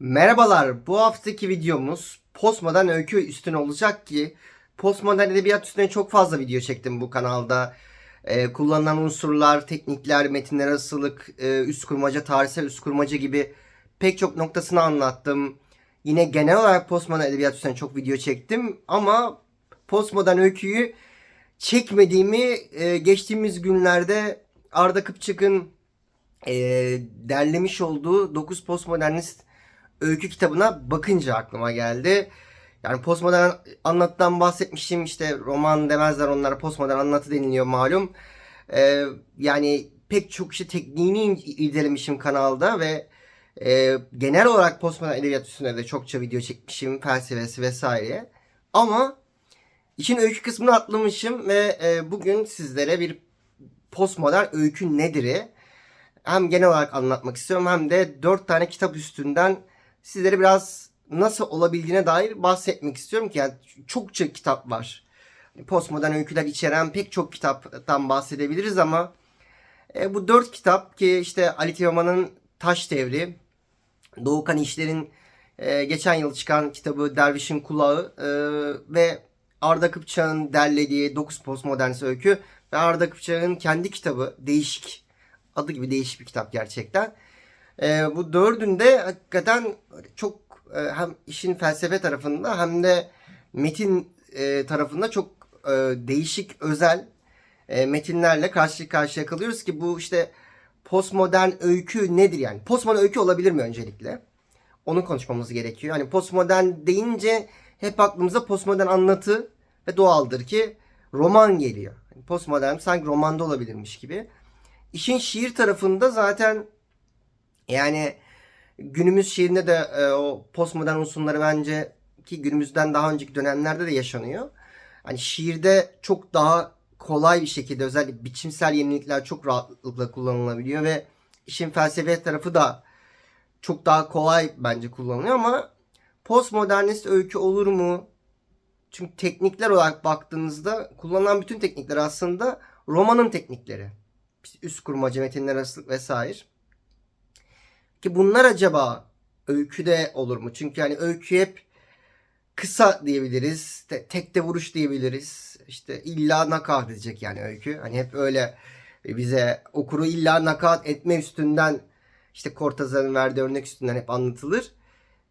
Merhabalar, bu haftaki videomuz postmodern öykü üstüne olacak ki postmodern edebiyat üstüne çok fazla video çektim bu kanalda. Ee, kullanılan unsurlar, teknikler, metinler asılık, e, üst kurmaca, tarihsel üst kurmaca gibi pek çok noktasını anlattım. Yine genel olarak postmodern edebiyat üstüne çok video çektim ama postmodern öyküyü çekmediğimi e, geçtiğimiz günlerde Arda Kıpçık'ın e, derlemiş olduğu 9 postmodernist öykü kitabına bakınca aklıma geldi. Yani postmodern anlatıdan bahsetmiştim işte roman demezler onlara postmodern anlatı deniliyor malum. Ee, yani pek çok işte tekniğini irdelemişim kanalda ve e, genel olarak postmodern edebiyat üstünde de çokça video çekmişim felsefesi vesaire. Ama işin öykü kısmını atlamışım ve e, bugün sizlere bir postmodern öykü nedir'i hem genel olarak anlatmak istiyorum hem de dört tane kitap üstünden sizlere biraz nasıl olabildiğine dair bahsetmek istiyorum ki yani çokça kitap var. Postmodern öyküler içeren pek çok kitaptan bahsedebiliriz ama e, bu dört kitap ki işte Ali Teoman'ın Taş Devri, Doğukan İşler'in e, geçen yıl çıkan kitabı Derviş'in Kulağı e, ve Arda Kıpçak'ın derlediği 9 postmodern öykü ve Arda Kıpçak'ın kendi kitabı değişik adı gibi değişik bir kitap gerçekten. E, bu dördünde hakikaten çok e, hem işin felsefe tarafında hem de metin e, tarafında çok e, değişik özel e, metinlerle karşı karşıya kalıyoruz ki bu işte postmodern öykü nedir yani? Postmodern öykü olabilir mi öncelikle? Onu konuşmamız gerekiyor. Hani postmodern deyince hep aklımıza postmodern anlatı ve doğaldır ki roman geliyor. Postmodern sanki romanda olabilirmiş gibi. İşin şiir tarafında zaten yani günümüz şiirinde de e, o postmodern unsurları bence ki günümüzden daha önceki dönemlerde de yaşanıyor. Hani şiirde çok daha kolay bir şekilde özellikle biçimsel yenilikler çok rahatlıkla kullanılabiliyor ve işin felsefe tarafı da çok daha kolay bence kullanılıyor ama postmodernist öykü olur mu? Çünkü teknikler olarak baktığınızda kullanılan bütün teknikler aslında romanın teknikleri. Üst kurmaca, metinler arasılık vesaire. Ki bunlar acaba öyküde olur mu? Çünkü hani öykü hep kısa diyebiliriz. Te- tek vuruş diyebiliriz. İşte illa nakat edecek yani öykü. Hani hep öyle bize okuru illa nakat etme üstünden işte Cortázar'ın verdiği örnek üstünden hep anlatılır.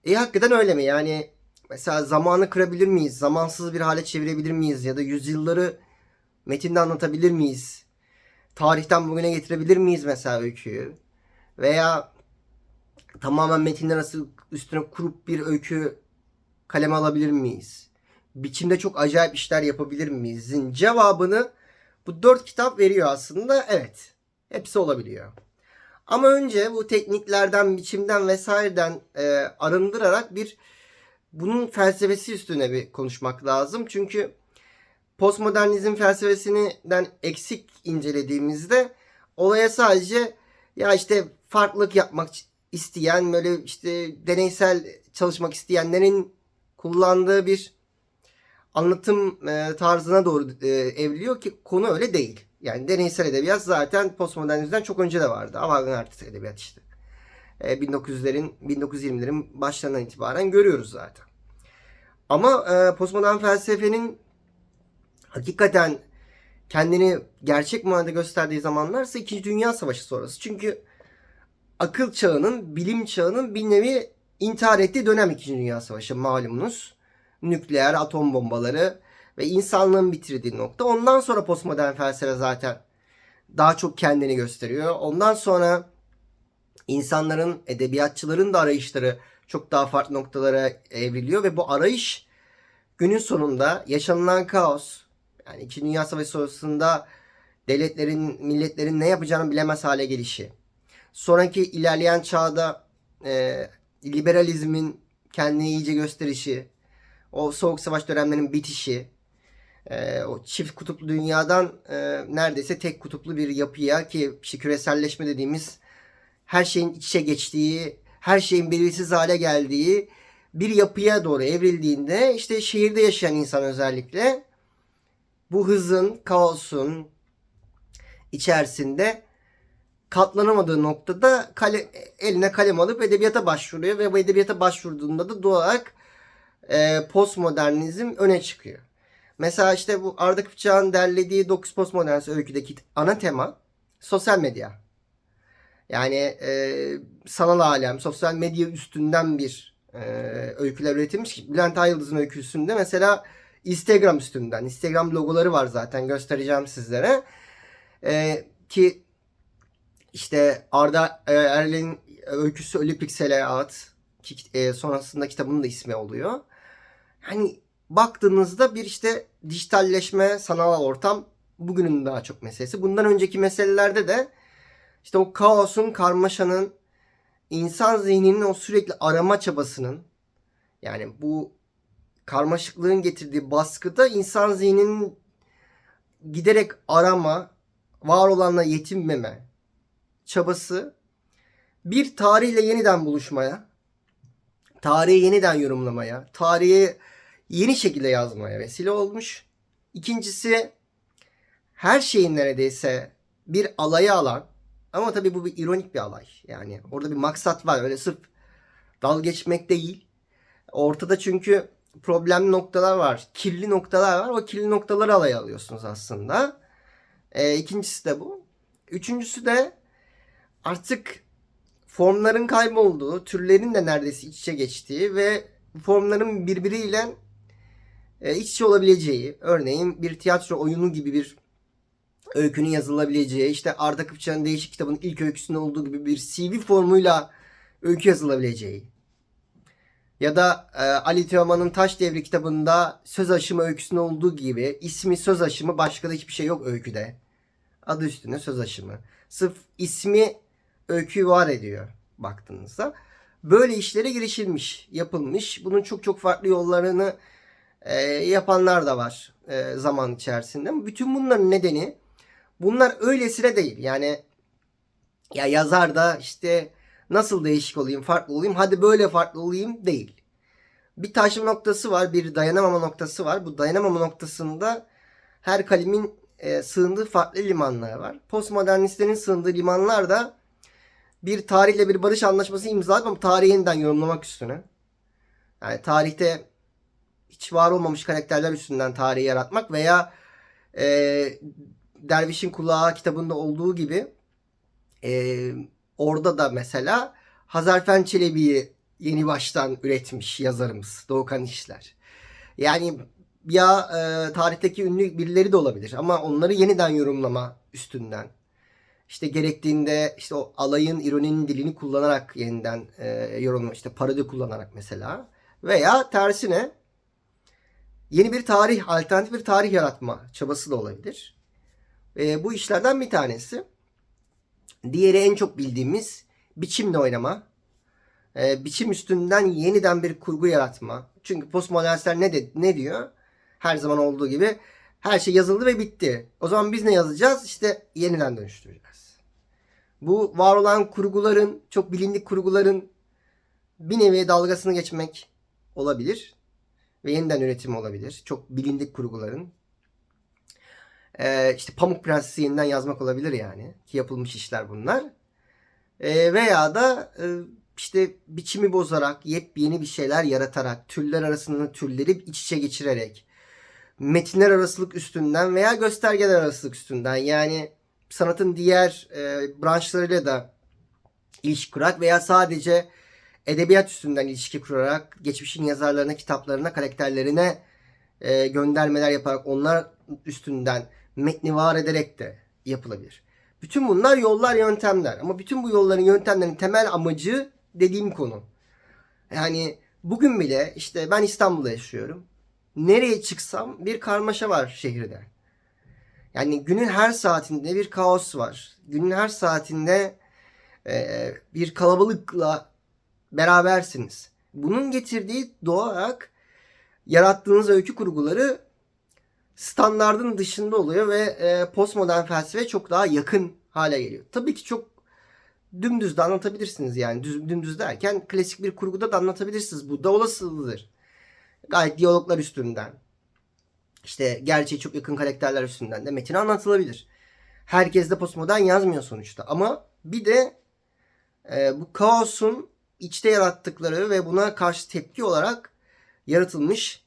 E hakikaten öyle mi? Yani mesela zamanı kırabilir miyiz? Zamansız bir hale çevirebilir miyiz? Ya da yüzyılları metinde anlatabilir miyiz? Tarihten bugüne getirebilir miyiz mesela öyküyü? Veya tamamen metinler arası üstüne kurup bir öykü kaleme alabilir miyiz? Biçimde çok acayip işler yapabilir miyizin cevabını bu dört kitap veriyor aslında. Evet. Hepsi olabiliyor. Ama önce bu tekniklerden, biçimden vesaireden e, arındırarak bir bunun felsefesi üstüne bir konuşmak lazım. Çünkü postmodernizm felsefesinden eksik incelediğimizde olaya sadece ya işte farklılık yapmak isteyen böyle işte deneysel çalışmak isteyenlerin kullandığı bir anlatım e, tarzına doğru e, evriliyor ki konu öyle değil. Yani deneysel edebiyat zaten postmodernizmden çok önce de vardı. Avantgard edebiyat işte. E, 1900'lerin 1920'lerin başlarından itibaren görüyoruz zaten. Ama e, postmodern felsefenin hakikaten kendini gerçek manada gösterdiği zamanlar ise 2. Dünya Savaşı sonrası. Çünkü akıl çağının, bilim çağının bir nevi intihar ettiği dönem 2. Dünya Savaşı malumunuz. Nükleer, atom bombaları ve insanlığın bitirdiği nokta. Ondan sonra postmodern felsefe zaten daha çok kendini gösteriyor. Ondan sonra insanların, edebiyatçıların da arayışları çok daha farklı noktalara evriliyor ve bu arayış günün sonunda yaşanılan kaos, yani 2. Dünya Savaşı sonrasında devletlerin, milletlerin ne yapacağını bilemez hale gelişi, sonraki ilerleyen çağda e, liberalizmin kendini iyice gösterişi, o soğuk savaş dönemlerinin bitişi, e, o çift kutuplu dünyadan e, neredeyse tek kutuplu bir yapıya ki işte küreselleşme dediğimiz her şeyin iç içe geçtiği, her şeyin belirsiz hale geldiği bir yapıya doğru evrildiğinde işte şehirde yaşayan insan özellikle bu hızın, kaosun içerisinde katlanamadığı noktada kale, eline kalem alıp edebiyata başvuruyor ve bu edebiyata başvurduğunda da doğal olarak e, postmodernizm öne çıkıyor. Mesela işte bu Arda Kıpçak'ın derlediği 9 postmodernist öyküdeki ana tema sosyal medya. Yani e, sanal alem, sosyal medya üstünden bir e, öyküler üretilmiş Bülent Ayıldız'ın öyküsünde mesela Instagram üstünden. Instagram logoları var zaten göstereceğim sizlere. E, ki işte Arda e, Erlen'in öyküsü Ölü Piksele At e, sonrasında kitabının da ismi oluyor. Hani baktığınızda bir işte dijitalleşme, sanal ortam bugünün daha çok meselesi. Bundan önceki meselelerde de işte o kaosun, karmaşanın, insan zihninin o sürekli arama çabasının yani bu karmaşıklığın getirdiği baskıda insan zihninin giderek arama, var olanla yetinmeme çabası bir tarihle yeniden buluşmaya, tarihi yeniden yorumlamaya, tarihi yeni şekilde yazmaya vesile olmuş. İkincisi her şeyin neredeyse bir alayı alan ama tabii bu bir ironik bir alay. Yani orada bir maksat var. Öyle sırf dal geçmek değil. Ortada çünkü problemli noktalar var. Kirli noktalar var. O kirli noktaları alaya alıyorsunuz aslında. Ee, ikincisi de bu. Üçüncüsü de artık formların kaybolduğu, türlerin de neredeyse iç içe geçtiği ve formların birbiriyle e, iç içe olabileceği, örneğin bir tiyatro oyunu gibi bir öykünün yazılabileceği, işte Arda Kıpçak'ın değişik kitabının ilk öyküsünde olduğu gibi bir CV formuyla öykü yazılabileceği. Ya da e, Ali Teoman'ın Taş Devri kitabında söz aşımı öyküsünde olduğu gibi ismi söz aşımı başka da hiçbir şey yok öyküde. Adı üstünde söz aşımı. Sırf ismi öyküyü var ediyor baktığınızda. Böyle işlere girişilmiş, yapılmış. Bunun çok çok farklı yollarını e, yapanlar da var e, zaman içerisinde. Bütün bunların nedeni bunlar öylesine değil. Yani ya yazar da işte nasıl değişik olayım, farklı olayım, hadi böyle farklı olayım değil. Bir taşma noktası var, bir dayanamama noktası var. Bu dayanamama noktasında her kalemin e, sığındığı farklı limanlar var. Postmodernistlerin sığındığı limanlar da bir tarihle bir barış anlaşması imzalayıp ama tarihi yeniden yorumlamak üstüne. Yani tarihte hiç var olmamış karakterler üstünden tarihi yaratmak veya e, Derviş'in Kulağı kitabında olduğu gibi e, orada da mesela Hazarfen Çelebi'yi yeni baştan üretmiş yazarımız Doğukan İşler. Yani ya e, tarihteki ünlü birileri de olabilir ama onları yeniden yorumlama üstünden. İşte gerektiğinde işte o alayın ironinin dilini kullanarak yeniden e, yorumlama işte parodi kullanarak mesela veya tersine yeni bir tarih, alternatif bir tarih yaratma çabası da olabilir. E, bu işlerden bir tanesi. Diğeri en çok bildiğimiz biçimle oynama. E, biçim üstünden yeniden bir kurgu yaratma. Çünkü postmodernistler ne, de, ne diyor? Her zaman olduğu gibi her şey yazıldı ve bitti. O zaman biz ne yazacağız? İşte yeniden dönüştüreceğiz. Bu var olan kurguların, çok bilindik kurguların bir nevi dalgasını geçmek olabilir. Ve yeniden üretim olabilir. Çok bilindik kurguların. Ee, işte Pamuk Prenses'i yeniden yazmak olabilir yani. Ki yapılmış işler bunlar. Ee, veya da e, işte biçimi bozarak, yepyeni bir şeyler yaratarak, türler arasında türleri iç içe geçirerek, metinler arasılık üstünden veya göstergeler arasılık üstünden yani sanatın diğer e, branşlarıyla da ilişki kurarak veya sadece edebiyat üstünden ilişki kurarak geçmişin yazarlarına, kitaplarına, karakterlerine e, göndermeler yaparak onlar üstünden metni var ederek de yapılabilir. Bütün bunlar yollar, yöntemler. Ama bütün bu yolların, yöntemlerin temel amacı dediğim konu. Yani bugün bile işte ben İstanbul'da yaşıyorum. Nereye çıksam bir karmaşa var şehirde. Yani günün her saatinde bir kaos var. Günün her saatinde e, bir kalabalıkla berabersiniz. Bunun getirdiği doğal olarak yarattığınız öykü kurguları standardın dışında oluyor ve e, postmodern felsefe çok daha yakın hale geliyor. Tabii ki çok dümdüz de anlatabilirsiniz yani. Düz, dümdüz derken klasik bir kurguda da anlatabilirsiniz. Bu da olasılıdır. Gayet diyaloglar üstünden. İşte gerçeğe çok yakın karakterler üstünden de metin anlatılabilir. Herkes de postmodern yazmıyor sonuçta. Ama Bir de e, bu kaosun içte yarattıkları ve buna karşı tepki olarak yaratılmış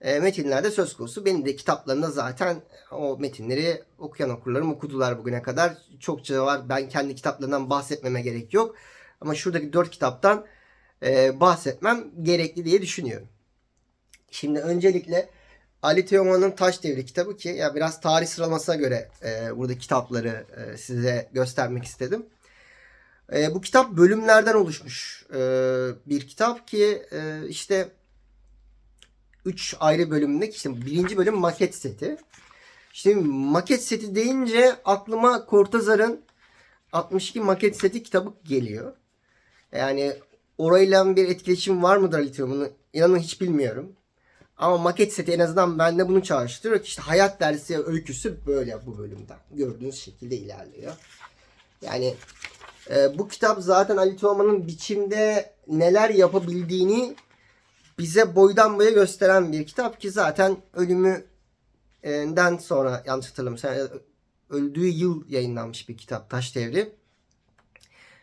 e, metinlerde söz konusu. Benim de kitaplarımda zaten o metinleri okuyan okurlarım okudular bugüne kadar. Çokça var. Ben kendi kitaplarından bahsetmeme gerek yok. Ama şuradaki dört kitaptan e, bahsetmem gerekli diye düşünüyorum. Şimdi öncelikle Ali Teoman'ın Taş Devri kitabı ki ya biraz tarih sıralamasına göre e, burada kitapları e, size göstermek istedim. E, bu kitap bölümlerden oluşmuş e, bir kitap ki e, işte 3 ayrı bölümdeki işte birinci bölüm maket seti. Şimdi maket seti deyince aklıma Cortazar'ın 62 maket seti kitabı geliyor. Yani orayla bir etkileşim var mıdır Teoman'ın? İnanın hiç bilmiyorum. Ama maket seti en azından bende bunu çağrıştırıyor ki işte hayat dersi öyküsü böyle bu bölümde. Gördüğünüz şekilde ilerliyor. Yani e, bu kitap zaten Ali Teoman'ın biçimde neler yapabildiğini bize boydan boya gösteren bir kitap ki zaten ölümünden sonra yanlış hatırlamıyorsam öldüğü yıl yayınlanmış bir kitap Taş Devri.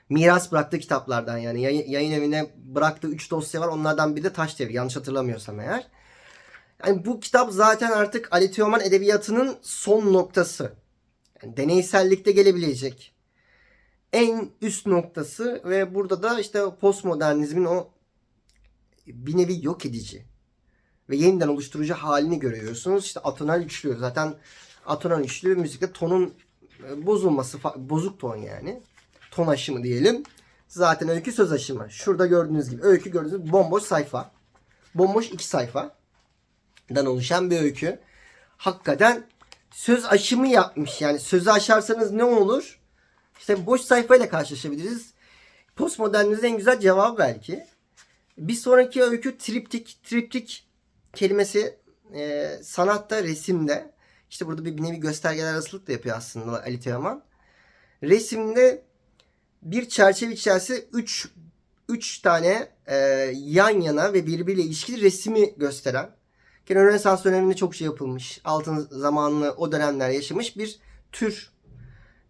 Miras bıraktığı kitaplardan yani yayın, yayın evine bıraktığı 3 dosya var. Onlardan biri de Taş Devri yanlış hatırlamıyorsam eğer. Yani bu kitap zaten artık Ali Teoman edebiyatının son noktası. Yani deneysellikte gelebilecek en üst noktası ve burada da işte postmodernizmin o bir nevi yok edici ve yeniden oluşturucu halini görüyorsunuz. İşte atonal üçlü zaten atonal üçlü müzikte tonun e, bozulması bozuk ton yani. Ton aşımı diyelim. Zaten öykü söz aşımı. Şurada gördüğünüz gibi öykü gördüğünüz gibi bomboş sayfa. Bomboş iki sayfadan oluşan bir öykü. Hakikaten söz aşımı yapmış. Yani sözü aşarsanız ne olur? İşte boş sayfayla karşılaşabiliriz. Postmodernizmin en güzel cevabı belki. Bir sonraki öykü triptik. Triptik kelimesi e, sanatta, resimde. İşte burada bir, nevi göstergeler arasılık da yapıyor aslında Ali Teoman. Resimde bir çerçeve içerisinde 3 üç tane e, yan yana ve birbiriyle ilişkili resmi gösteren. Gene Rönesans döneminde çok şey yapılmış. Altın zamanlı o dönemler yaşamış bir tür.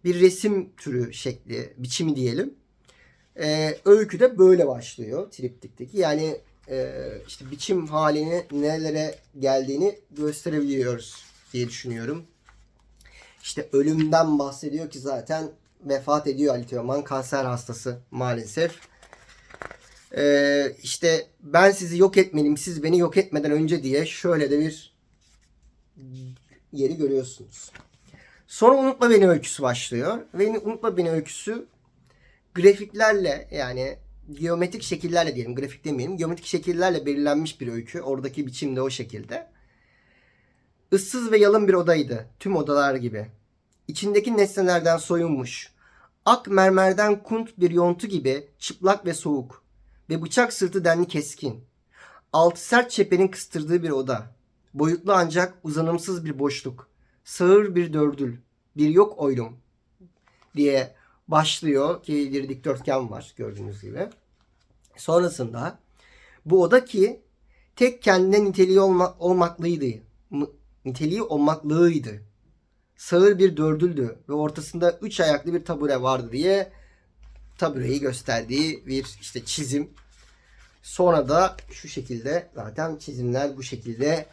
Bir resim türü şekli, biçimi diyelim. E, öykü de böyle başlıyor triptikteki. Yani e, işte biçim halini nelere geldiğini gösterebiliyoruz diye düşünüyorum. İşte ölümden bahsediyor ki zaten vefat ediyor Ali Teoman. Kanser hastası maalesef. Ee, işte ben sizi yok etmeliyim siz beni yok etmeden önce diye şöyle de bir yeri görüyorsunuz. Sonra Unutma Beni öyküsü başlıyor. Ve Unutma Beni öyküsü grafiklerle yani geometrik şekillerle diyelim grafik demeyelim geometrik şekillerle belirlenmiş bir öykü. Oradaki biçim de o şekilde. Issız ve yalın bir odaydı. Tüm odalar gibi. İçindeki nesnelerden soyunmuş. Ak mermerden kunt bir yontu gibi çıplak ve soğuk. Ve bıçak sırtı denli keskin. Altı sert çeperin kıstırdığı bir oda. Boyutlu ancak uzanımsız bir boşluk. Sağır bir dördül. Bir yok oylum. Diye başlıyor ki bir dikdörtgen var gördüğünüz gibi. Sonrasında bu oda ki tek kendine niteliği olma, olmaklıydı. Niteliği olmaklığıydı. Sağır bir dördüldü ve ortasında üç ayaklı bir tabure vardı diye tabureyi gösterdiği bir işte çizim. Sonra da şu şekilde zaten çizimler bu şekilde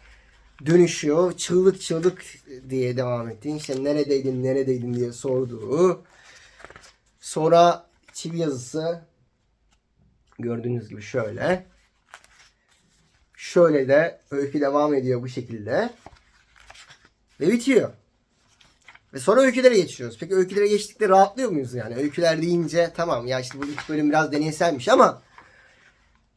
dönüşüyor. Çığlık çığlık diye devam etti. İşte neredeydin neredeydin diye sorduğu. Sonra çivi yazısı gördüğünüz gibi şöyle. Şöyle de öykü devam ediyor bu şekilde. Ve bitiyor. Ve sonra öykülere geçiyoruz. Peki öykülere geçtikte rahatlıyor muyuz yani? Öyküler deyince tamam ya işte bu ilk bölüm biraz deneyselmiş ama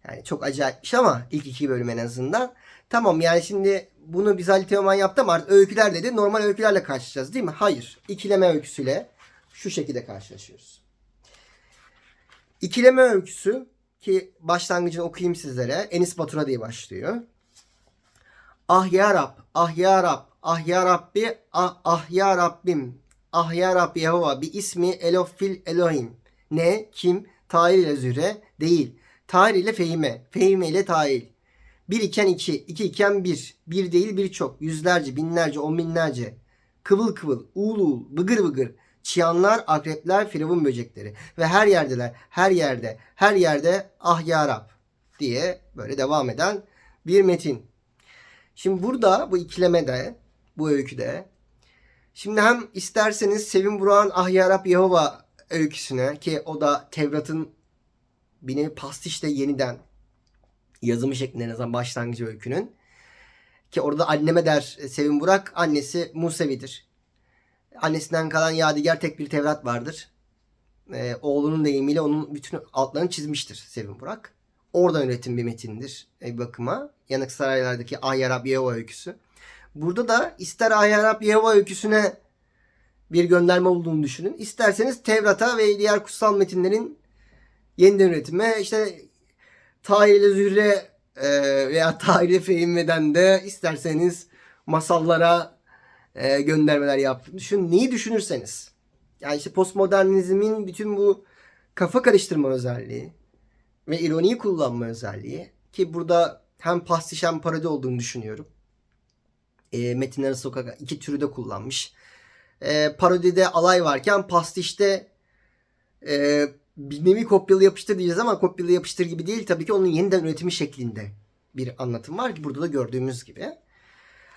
yani çok acayipmiş ama ilk iki bölüm en azından. Tamam yani şimdi bunu biz Ali Teoman yaptı ama artık öyküler dedi. Normal öykülerle karşılaşacağız değil mi? Hayır. İkileme öyküsüyle şu şekilde karşılaşıyoruz. İkileme öyküsü ki başlangıcını okuyayım sizlere. Enis Batur'a diye başlıyor. Ah ya Rab, ah ya Rab, ah ya Rabbi, ah, ah ya Rabbim, ah ya Rab Yehova bir ismi Elofil Elohim. Ne, kim, Tahir ile Zühre değil. Tahir ile Fehime, Fehime ile Tahil. Bir iken iki, iki iken bir. Bir değil birçok, yüzlerce, binlerce, on binlerce. Kıvıl kıvıl, uğul uğul, bıgır bıgır. Çıyanlar, akrepler, firavun böcekleri. Ve her yerdeler. Her yerde. Her yerde ah ya Rab diye böyle devam eden bir metin. Şimdi burada bu ikilemede, bu öyküde Şimdi hem isterseniz Sevim Burak'ın Ah Ya Rab Yehova öyküsüne ki o da Tevrat'ın bir nevi pastişte yeniden yazımı şeklinde en azından başlangıcı öykünün. Ki orada anneme der Sevim Burak annesi Musevidir. Annesinden kalan yadigar tek bir Tevrat vardır. Ee, oğlunun deyimiyle onun bütün altlarını çizmiştir Sevim Burak. Oradan üretim bir metindir e, bakıma. Yanık Saraylar'daki Ah Ya Rab Yehova öyküsü. Burada da ister Ah Ya Rab Yehova öyküsüne bir gönderme olduğunu düşünün. İsterseniz Tevrat'a ve diğer kutsal metinlerin yeniden üretime işte Tahir ile Zühre e, veya Tahir ile Fehimme'den de isterseniz masallara e, göndermeler yaptığını düşünün. Neyi düşünürseniz. Yani işte postmodernizmin bütün bu kafa karıştırma özelliği ve ironiyi kullanma özelliği ki burada hem pastiş hem parodi olduğunu düşünüyorum. E, Metinler Sokak iki türü de kullanmış. E, parodide alay varken pastişte e, bir nevi kopyalı yapıştır diyeceğiz ama kopyalı yapıştır gibi değil. Tabii ki onun yeniden üretimi şeklinde bir anlatım var ki burada da gördüğümüz gibi.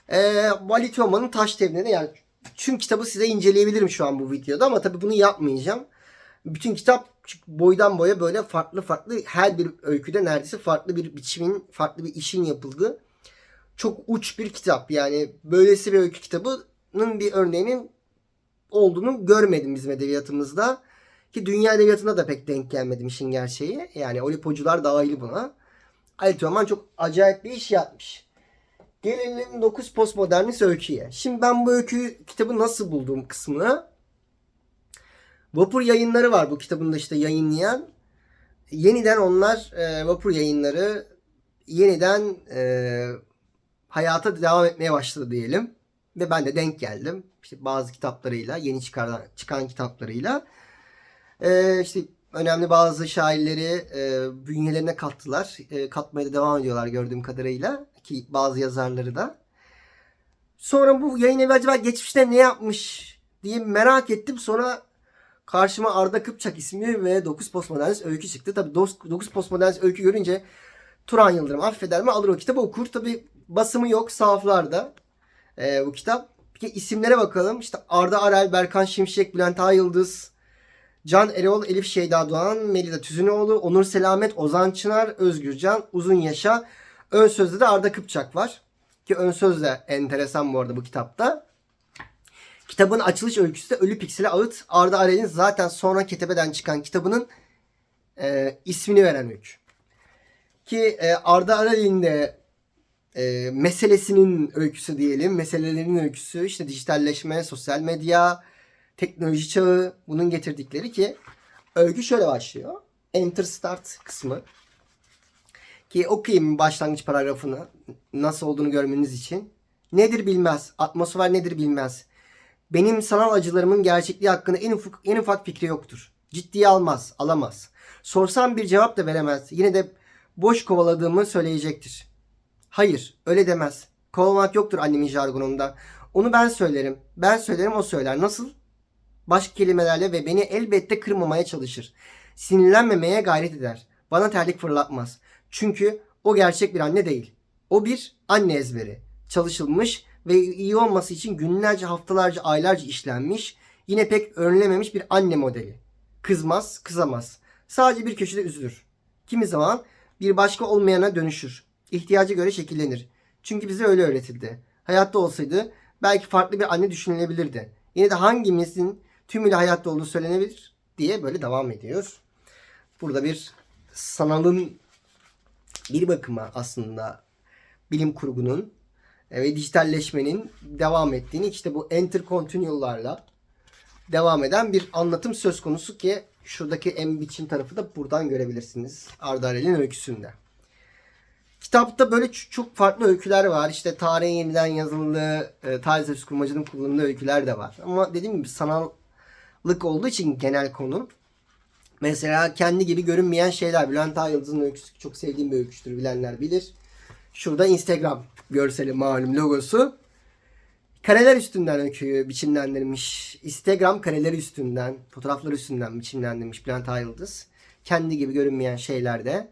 E, Vali Teoman'ın Taş Devri'ne yani tüm kitabı size inceleyebilirim şu an bu videoda ama tabii bunu yapmayacağım. Bütün kitap boydan boya böyle farklı farklı her bir öyküde neredeyse farklı bir biçimin, farklı bir işin yapıldığı çok uç bir kitap. Yani böylesi bir öykü kitabının bir örneğinin olduğunu görmedim bizim edebiyatımızda. Ki dünya edebiyatında da pek denk gelmedim işin gerçeği. Yani olipocular dahil buna. Ali Teoman çok acayip bir iş yapmış. Gelelim 9 postmodernist öyküye. Şimdi ben bu öykü kitabı nasıl bulduğum kısmını Vapur yayınları var bu kitabında işte yayınlayan. Yeniden onlar e, Vapur yayınları yeniden e, hayata devam etmeye başladı diyelim. Ve ben de denk geldim. İşte bazı kitaplarıyla, yeni çıkan, çıkan kitaplarıyla. E, işte önemli bazı şairleri e, bünyelerine kattılar. E, katmaya da devam ediyorlar gördüğüm kadarıyla. Ki bazı yazarları da. Sonra bu yayın evi acaba geçmişte ne yapmış diye merak ettim. Sonra karşıma Arda Kıpçak ismi ve 9 postmodernist öykü çıktı. Tabii 9 postmodernist öykü görünce Turan Yıldırım affeder mi alır o kitabı okur. Tabii basımı yok sahaflarda e, bu kitap. Peki isimlere bakalım. İşte Arda Arel, Berkan Şimşek, Bülent Ayıldız, Can Erol, Elif Şeyda Doğan, Melida Tüzünoğlu, Onur Selamet, Ozan Çınar, Özgür Can, Uzun Yaşa. Ön sözde de Arda Kıpçak var. Ki ön söz de enteresan bu arada bu kitapta. Kitabın açılış öyküsü de Ölü Pikseli Ağıt. Arda Arel'in zaten sonra Ketebe'den çıkan kitabının e, ismini veren öykü. Ki e, Arda Arel'in de e, meselesinin öyküsü diyelim. Meselelerinin öyküsü işte dijitalleşme, sosyal medya, teknoloji çağı bunun getirdikleri ki öykü şöyle başlıyor. Enter Start kısmı. Ki okuyayım başlangıç paragrafını nasıl olduğunu görmeniz için. Nedir bilmez, atmosfer nedir bilmez. Benim sanal acılarımın gerçekliği hakkında en ufak, en ufak fikri yoktur. Ciddiye almaz, alamaz. Sorsam bir cevap da veremez. Yine de boş kovaladığımı söyleyecektir. Hayır, öyle demez. Kovalamak yoktur annemin jargonunda. Onu ben söylerim. Ben söylerim o söyler. Nasıl? Başka kelimelerle ve beni elbette kırmamaya çalışır. Sinirlenmemeye gayret eder. Bana terlik fırlatmaz. Çünkü o gerçek bir anne değil. O bir anne ezberi. Çalışılmış ve iyi olması için günlerce, haftalarca, aylarca işlenmiş, yine pek önlememiş bir anne modeli. Kızmaz, kızamaz. Sadece bir köşede üzülür. Kimi zaman bir başka olmayana dönüşür. İhtiyaca göre şekillenir. Çünkü bize öyle öğretildi. Hayatta olsaydı belki farklı bir anne düşünülebilirdi. Yine de hangimizin tümüyle hayatta olduğu söylenebilir diye böyle devam ediyor. Burada bir sanalın bir bakıma aslında bilim kurgunun ve dijitalleşmenin devam ettiğini işte bu enter continual'larla devam eden bir anlatım söz konusu ki şuradaki en biçim tarafı da buradan görebilirsiniz Arda Arel'in öyküsünde. Kitapta böyle çok farklı öyküler var. İşte tarihin yeniden yazıldığı, e, tarih söz kurmacının kullanıldığı öyküler de var. Ama dediğim gibi sanallık olduğu için genel konu. Mesela kendi gibi görünmeyen şeyler. Bülent Ayıldız'ın öyküsü çok sevdiğim bir öyküsüdür bilenler bilir. Şurada Instagram görseli malum logosu. Kareler üstünden öyküyü biçimlendirmiş. Instagram kareleri üstünden, fotoğraflar üstünden biçimlendirmiş Bülent Ayıldız. Kendi gibi görünmeyen şeylerde.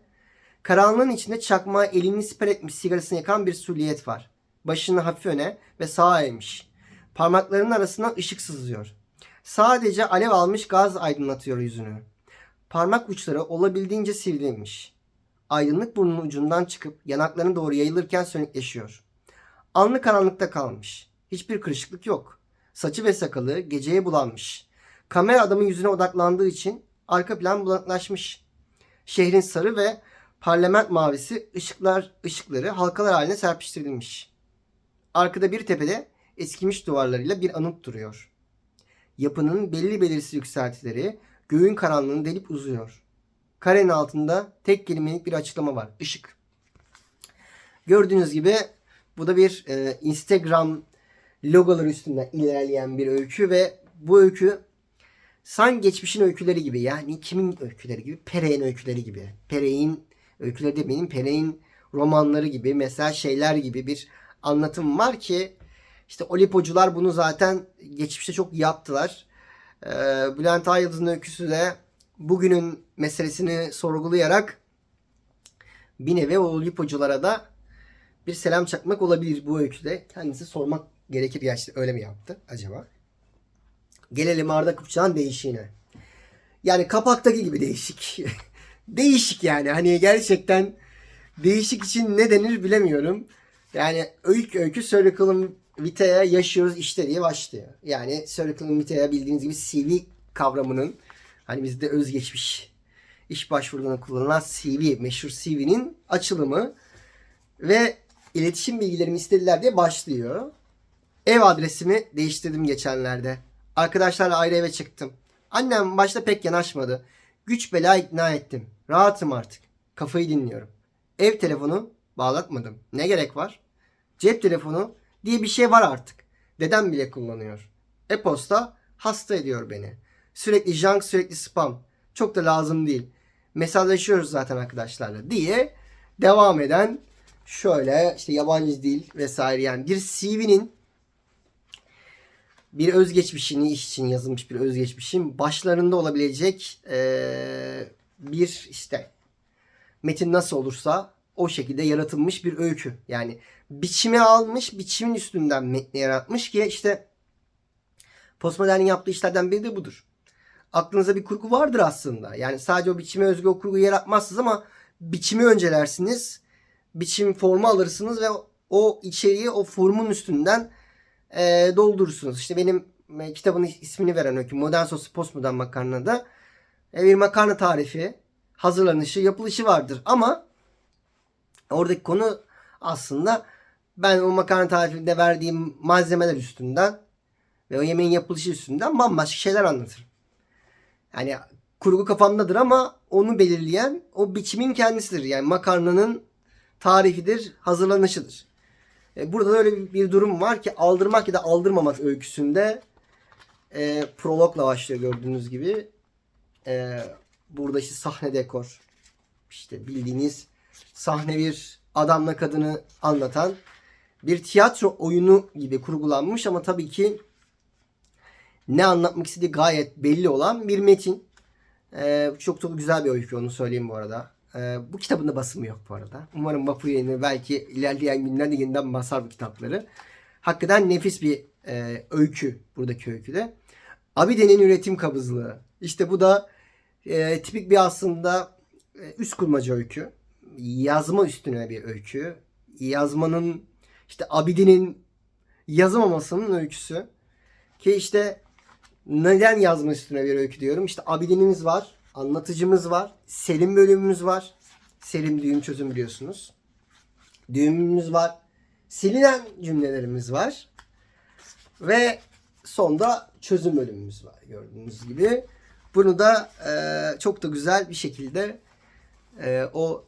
Karanlığın içinde çakmağı elini siper etmiş sigarasını yakan bir suliyet var. Başını hafif öne ve sağa eğmiş. Parmaklarının arasından ışık sızıyor. Sadece alev almış gaz aydınlatıyor yüzünü. Parmak uçları olabildiğince sivrilmiş. Aydınlık burnunun ucundan çıkıp yanaklarına doğru yayılırken sönükleşiyor. Anlı karanlıkta kalmış. Hiçbir kırışıklık yok. Saçı ve sakalı geceye bulanmış. Kamera adamın yüzüne odaklandığı için arka plan bulanıklaşmış. Şehrin sarı ve parlament mavisi ışıklar ışıkları halkalar haline serpiştirilmiş. Arkada bir tepede eskimiş duvarlarıyla bir anıt duruyor. Yapının belli belirsiz yükseltileri göğün karanlığını delip uzuyor. Karenin altında tek kelimelik bir açıklama var. Işık. Gördüğünüz gibi bu da bir e, Instagram logoları üstünden ilerleyen bir öykü ve bu öykü sanki geçmişin öyküleri gibi yani kimin öyküleri gibi? Perey'in öyküleri gibi. Perey'in öyküleri demeyin Perey'in romanları gibi mesela şeyler gibi bir anlatım var ki işte Olipocular bunu zaten geçmişte çok yaptılar. Ee, Bülent Ayıldız'ın öyküsü de bugünün meselesini sorgulayarak bir nevi o Olipoculara da bir selam çakmak olabilir bu öyküde. Kendisi sormak gerekir gerçekten öyle mi yaptı acaba? Gelelim Arda Kıpçak'ın değişiğine. Yani kapaktaki gibi değişik. değişik yani hani gerçekten değişik için ne denir bilemiyorum. Yani öykü öykü Circle'ın Vita'ya yaşıyoruz işte diye başlıyor. Yani Circle'ın Vita'ya bildiğiniz gibi CV kavramının hani bizde özgeçmiş iş başvurularında kullanılan CV, meşhur CV'nin açılımı ve iletişim bilgilerimi istediler diye başlıyor. Ev adresimi değiştirdim geçenlerde. Arkadaşlarla ayrı eve çıktım. Annem başta pek yanaşmadı. Güç bela ikna ettim. Rahatım artık. Kafayı dinliyorum. Ev telefonu bağlatmadım. Ne gerek var? Cep telefonu diye bir şey var artık. Dedem bile kullanıyor. E-posta hasta ediyor beni. Sürekli junk sürekli spam. Çok da lazım değil. Mesajlaşıyoruz zaten arkadaşlarla diye devam eden şöyle işte yabancı dil vesaire yani bir CV'nin bir özgeçmişini iş için yazılmış bir özgeçmişin başlarında olabilecek eee, bir işte metin nasıl olursa o şekilde yaratılmış bir öykü. Yani biçimi almış, biçimin üstünden metni yaratmış ki işte postmodernin yaptığı işlerden biri de budur. Aklınıza bir kurgu vardır aslında. Yani sadece o biçime özgü o kurguyu yaratmazsınız ama biçimi öncelersiniz. Biçim formu alırsınız ve o içeriği o formun üstünden e, doldurursunuz. İşte benim e, kitabın ismini veren öykü Modern Sosu Postmodern Makarna'da e, bir makarna tarifi, hazırlanışı, yapılışı vardır. Ama oradaki konu aslında ben o makarna tarifinde verdiğim malzemeler üstünden ve o yemeğin yapılışı üstünden bambaşka şeyler anlatırım. Yani kurgu kafamdadır ama onu belirleyen o biçimin kendisidir. Yani makarnanın tarifidir, hazırlanışıdır. E, burada da öyle bir, durum var ki aldırmak ya da aldırmamak öyküsünde e, prologla başlıyor gördüğünüz gibi. E, burada işte sahne dekor. işte bildiğiniz sahne bir adamla kadını anlatan bir tiyatro oyunu gibi kurgulanmış ama tabii ki ne anlatmak istediği gayet belli olan bir metin. Ee, çok çok güzel bir öykü onu söyleyeyim bu arada. Ee, bu kitabın da basımı yok bu arada. Umarım Vapur yayını belki ilerleyen günlerde yeniden basar bu kitapları. Hakikaten nefis bir e, öykü buradaki öyküde. Abide'nin üretim kabızlığı. İşte bu da e, tipik bir aslında e, üst kurmaca öykü. Yazma üstüne bir öykü. Yazmanın işte Abide'nin yazamamasının öyküsü. Ki işte neden yazma üstüne bir öykü diyorum. İşte Abidinimiz var. Anlatıcımız var. Selim bölümümüz var. Selim düğüm çözüm biliyorsunuz. Düğümümüz var. Silinen cümlelerimiz var. Ve sonda çözüm bölümümüz var gördüğünüz gibi. Bunu da e, çok da güzel bir şekilde e, o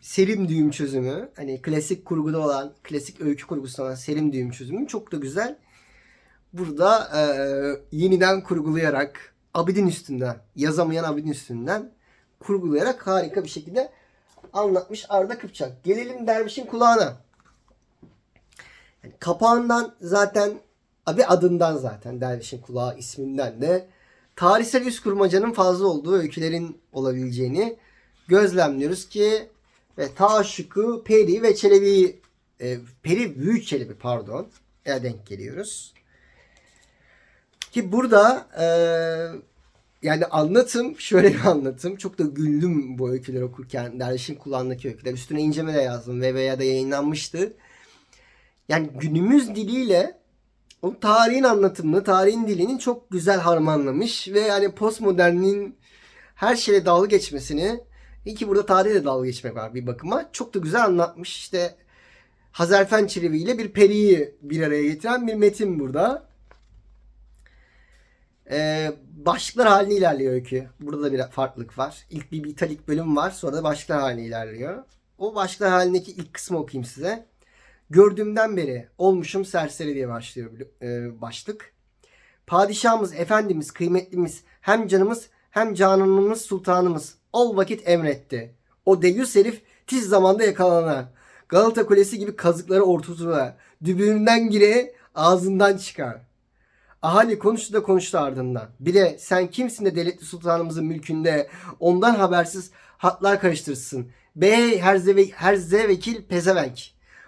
serim düğüm çözümü hani klasik kurguda olan klasik öykü kurgusunda olan serim düğüm çözümü çok da güzel burada e, yeniden kurgulayarak Abidin üstünden yazamayan Abidin üstünden kurgulayarak harika bir şekilde anlatmış Arda Kıpçak. Gelelim dervişin kulağına. Yani kapağından zaten abi adından zaten Dervişin Kulağı isminden de tarihsel üst kurmacanın fazla olduğu öykülerin olabileceğini gözlemliyoruz ki ve ta şıkkı Peri ve Çelebi e, Peri Büyük Çelebi pardon e, denk geliyoruz. Ki burada e, yani anlatım şöyle bir anlatım. Çok da güldüm bu öyküleri okurken. Derviş'in kulağındaki öyküler. Üstüne inceme de yazdım veya da yayınlanmıştı. Yani günümüz diliyle o tarihin anlatımını, tarihin dilini çok güzel harmanlamış ve yani postmodernin her şeyle dalga geçmesini iyi ki burada tarihle dalga geçmek var bir bakıma. Çok da güzel anlatmış. İşte Hazarfen Çelebi ile bir periyi bir araya getiren bir metin burada. Ee, başlıklar haline ilerliyor öykü. Burada da bir farklılık var. İlk bir, bir italik bölüm var. Sonra da başlıklar haline ilerliyor. O başlıklar halindeki ilk kısmı okuyayım size. Gördüğümden beri olmuşum serseri diye başlıyor e, başlık. Padişahımız, efendimiz, kıymetlimiz, hem canımız hem cananımız sultanımız ol vakit emretti. O deyyus herif tiz zamanda yakalana. Galata Kulesi gibi kazıkları ortusuna. Dübüğünden gire ağzından çıkar. Ahali konuştu da konuştu ardından. Bir de sen kimsin de devletli sultanımızın mülkünde ondan habersiz hatlar karıştırırsın. Bey herze, herze vekil pezevenk.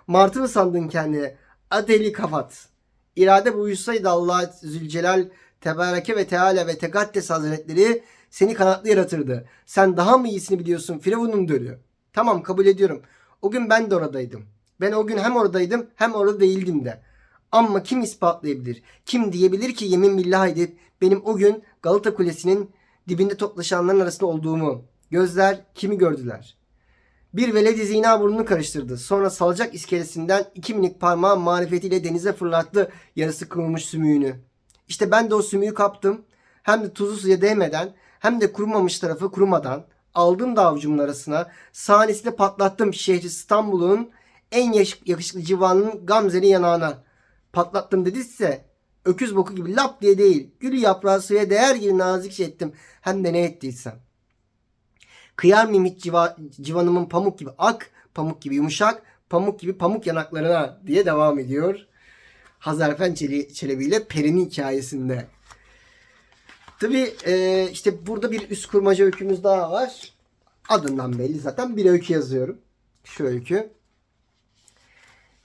Martı mı sandın kendine? Adeli kafat. İrade buyursaydı Allah Zülcelal Tebareke ve Teala ve Tekaddes Hazretleri seni kanatlı yaratırdı. Sen daha mı iyisini biliyorsun Firavun'un dölü. Tamam kabul ediyorum. O gün ben de oradaydım. Ben o gün hem oradaydım hem orada değildim de. Ama kim ispatlayabilir? Kim diyebilir ki yemin billah edip benim o gün Galata Kulesi'nin dibinde toplaşanların arasında olduğumu? Gözler kimi gördüler? Bir veledi zina burnunu karıştırdı. Sonra salacak iskelesinden iki minik parmağın marifetiyle denize fırlattı yarısı kırılmış sümüğünü. İşte ben de o sümüğü kaptım. Hem de tuzlu suya değmeden hem de kurumamış tarafı kurumadan aldım da avucumun arasına. Sahnesiyle patlattım şehri İstanbul'un en yakışıklı civanının Gamze'li yanağına. Patlattım dediyse öküz boku gibi lap diye değil. Gül yaprağı suya değer gibi nazikçe ettim. Hem de ne ettiysem. Kıyar mimik civa, civanımın pamuk gibi ak, pamuk gibi yumuşak, pamuk gibi pamuk yanaklarına diye devam ediyor. Hazarfen Çele, Çelebi ile Peri'nin hikayesinde. Tabi e, işte burada bir üst kurmaca öykümüz daha var. Adından belli zaten bir öykü yazıyorum. Şu öykü.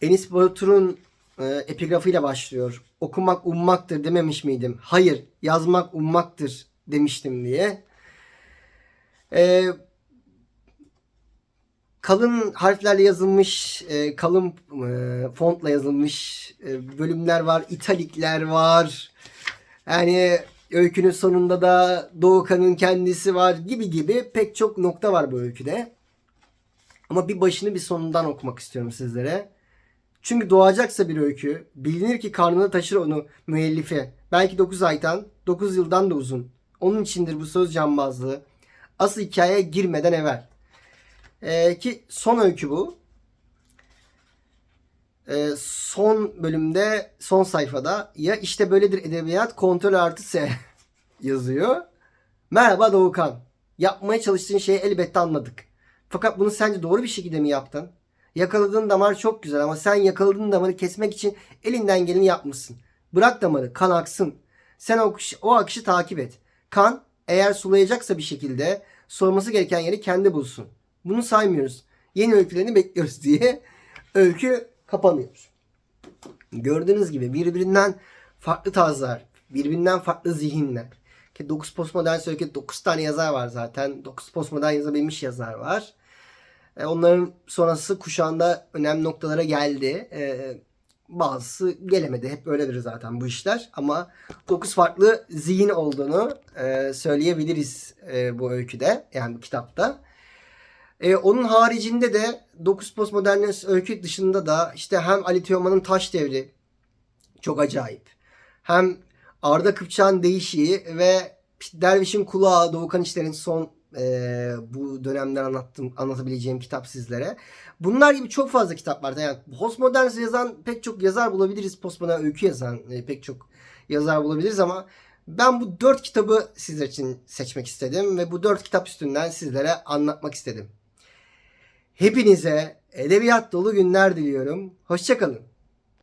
Enis Batur'un e, epigrafıyla başlıyor. Okumak ummaktır dememiş miydim? Hayır, yazmak ummaktır demiştim diye. E, kalın harflerle yazılmış, e, kalın e, fontla yazılmış e, bölümler var, italikler var. Yani öykünün sonunda da Doğukan'ın kendisi var gibi gibi pek çok nokta var bu öyküde. Ama bir başını bir sonundan okumak istiyorum sizlere. Çünkü doğacaksa bir öykü, bilinir ki karnına taşır onu müellife. Belki 9 aydan, 9 yıldan da uzun. Onun içindir bu söz cambazlığı. Asıl hikayeye girmeden evvel. Ee, ki son öykü bu. Ee, son bölümde, son sayfada ya işte böyledir edebiyat kontrol artı S yazıyor. Merhaba Doğukan. Yapmaya çalıştığın şeyi elbette anladık. Fakat bunu sence doğru bir şekilde mi yaptın? Yakaladığın damar çok güzel ama sen yakaladığın damarı kesmek için elinden geleni yapmışsın. Bırak damarı, kan aksın. Sen o, o akışı takip et. Kan eğer sulayacaksa bir şekilde sorması gereken yeri kendi bulsun. Bunu saymıyoruz. Yeni öykülerini bekliyoruz diye öykü kapanıyor. Gördüğünüz gibi birbirinden farklı tarzlar, birbirinden farklı zihinler. Ki 9 postmodern öykü 9 tane yazar var zaten. 9 postmodern yazabilmiş yazar var. E, onların sonrası kuşağında önemli noktalara geldi. E, bazısı gelemedi. Hep öyledir zaten bu işler. Ama 9 farklı zihin olduğunu e, söyleyebiliriz e, bu öyküde. Yani kitapta. Onun haricinde de 9 postmodernist öykü dışında da işte hem Ali Teoman'ın Taş Devri çok acayip. Hem Arda Kıpçak'ın Değişiği ve Derviş'in Kulağı Doğukan İşler'in son e, bu dönemden anlattım, anlatabileceğim kitap sizlere. Bunlar gibi çok fazla kitap var. Yani postmodern yazan pek çok yazar bulabiliriz. Postmodern öykü yazan e, pek çok yazar bulabiliriz ama ben bu dört kitabı sizler için seçmek istedim ve bu dört kitap üstünden sizlere anlatmak istedim. Hepinize edebiyat dolu günler diliyorum. Hoşçakalın.